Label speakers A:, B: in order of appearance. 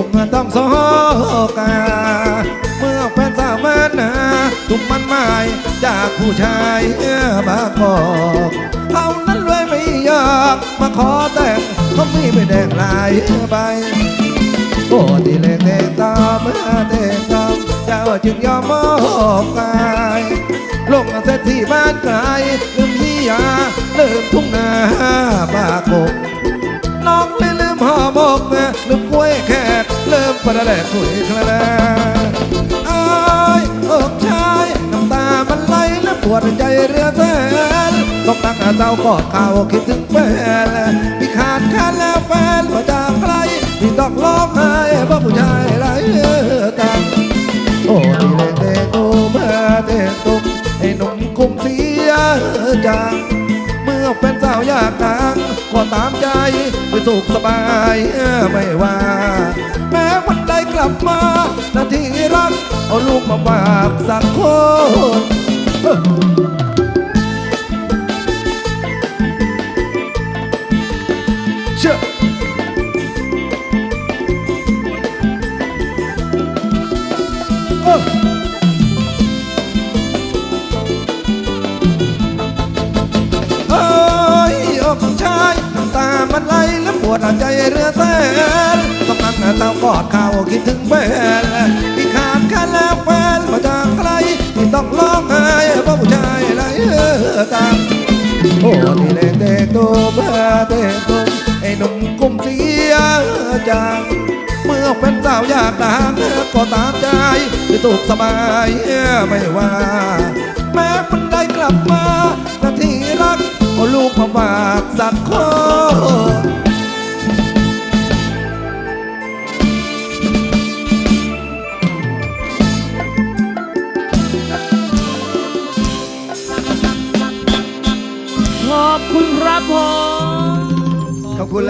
A: ุ่มต้องโศกาเมื่อแฟนสาวมานาถูกมันหมายจากผู้ชายบางบอกเขานั้นรวยไม่ยากมาขอแต่งเขามีไม่แดงลายใบโอ้ที่เล่นเตะตามมาเตะตามเจ้าจึงยอมมอบกายลงเสร็จที่บ้านไกลลืมที่ยาลืมทุ่งนาบากกน้องเลยลืมห่อหมกลืมกล้วยแข กปลาแดกคุยคลาแลอายอกชายน้ำตามันไหลและปวดใจเรือแสนต้องตั้งเจ้ากอดเข่าคิดถึงแฟนพี่ขาดแค่แล้วแฟนมาจากใครพี่ต้องร้องไห้เพราะผู้ชายไรตังโอ้ที่เล่นเตะตูมาเตตุกให้หนุ่มคุมเสียจังเมื่อเป็นสาวอยากดังก็ตามใจไปสุขสบายไม่ว่า นาทีรัก เอาลูกมาฝากสักคนเชื่อเอ้ย อดข่าวคิดถึงแฟนที่ขาดแค่แล้วแฟนมาจากใครที่ต้องร้องไห้เพราะผู้ชายไรต่างโอ้ที่เล่นเด็กตัวมาเด็กตัวไอ้หนุ่มกุ้มเสียจังเมื่อเป็นสาวอยากดังก็ตามใจไปสุขสบายไม่ว่า แม้มันได้กลับมานาทีรักเอาลูกมาฝากสัก
B: อบคุณครับผม
A: ขอบคุณแล้ว